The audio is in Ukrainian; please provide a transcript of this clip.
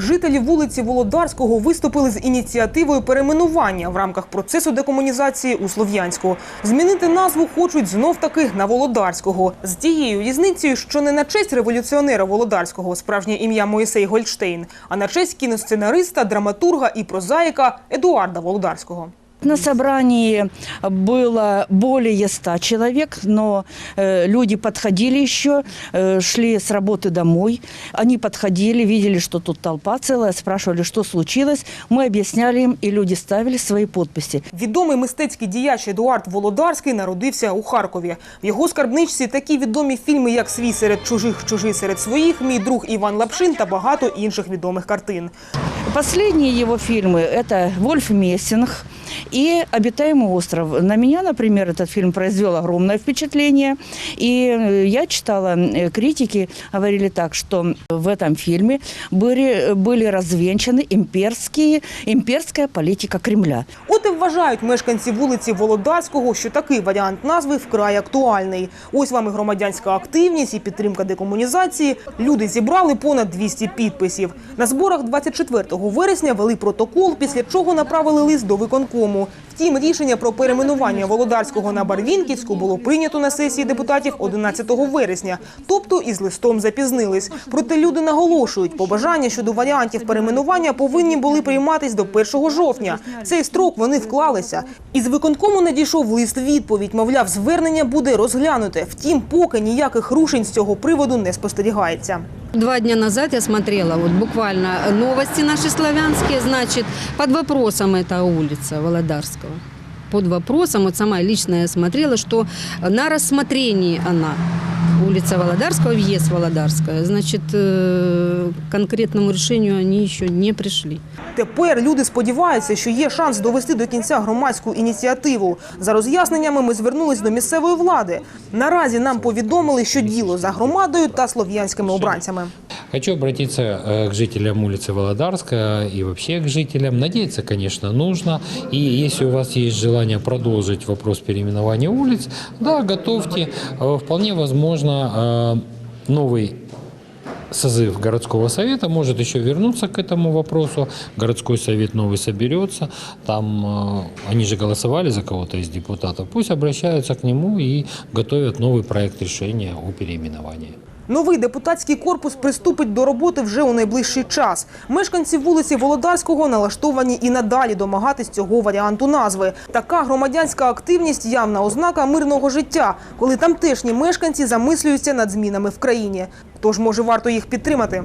Жителі вулиці Володарського виступили з ініціативою перейменування в рамках процесу декомунізації у Слов'янську. Змінити назву хочуть знов таки на Володарського з тією різницею, що не на честь революціонера Володарського, справжнє ім'я Моїсей Гольдштейн, а на честь кіносценариста, драматурга і прозаїка Едуарда Володарського. На собрании было более ста человек, но э, люди подходили еще, э, шли с работы домой. Они подходили, видели, что тут толпа целая, спрашивали, что случилось. Мы объясняли им, и люди ставили свои подписи. Відомий мистецький діяч Едуард Володарський народився у Харкові. В його скарбничці такі відомі фільми, як Свій серед чужих, чужий серед своїх, Мій друг Іван Лапшин та багато інших відомих картин. Последние его фильмы – это «Вольф Мессинг» и «Обитаемый остров». На меня, например, этот фильм произвел огромное впечатление. И э, я читала, э, критики говорили так, что в этом фильме были, были развенчаны имперские, имперская политика Кремля. От і вважають мешканці вулиці Володарського, що такий варіант назви вкрай актуальний. Ось вам і громадянська активність, і підтримка декомунізації. Люди зібрали понад 200 підписів. На зборах 24 вересня вели протокол, після чого направили лист до виконкому. Втім, рішення про перейменування Володарського на Барвінківську було прийнято на сесії депутатів 11 вересня, тобто із листом запізнились. Проте люди наголошують, побажання щодо варіантів перейменування повинні були прийматись до 1 жовтня. Цей строк вони вклалися. Із виконкому надійшов лист відповідь. Мовляв, звернення буде розглянуте. Втім, поки ніяких рушень з цього приводу не спостерігається. Два дня назад я смотрела вот буквально новости наши славянские, значит, под вопросом эта улица Володарского. Под вопросом, вот сама лично я смотрела, что на рассмотрении она, улица Володарского, въезд Володарская, значит, э, к конкретному решению они еще не пришли. Тепер люди сподіваються, що є шанс довести до кінця громадську ініціативу. За роз'ясненнями ми звернулись до місцевої влади. Наразі нам повідомили, що діло за громадою та слов'янськими обранцями. Хочу обратиться э, к жителям улицы Володарская и вообще к жителям. Надеяться, конечно, нужно. И если у вас есть желание продолжить вопрос переименования улиц, да, готовьте. Э, Вполне возможно, э, новый созыв городского совета может еще вернуться к этому вопросу. Городской совет новый соберется, там э, они же голосовали за кого-то из депутатов. Пусть обращаются к нему и готовят новый проект решения о переименовании. Новий депутатський корпус приступить до роботи вже у найближчий час. Мешканці вулиці Володарського налаштовані і надалі домагатись цього варіанту назви. Така громадянська активність явна ознака мирного життя, коли тамтешні мешканці замислюються над змінами в країні. Тож, може, варто їх підтримати.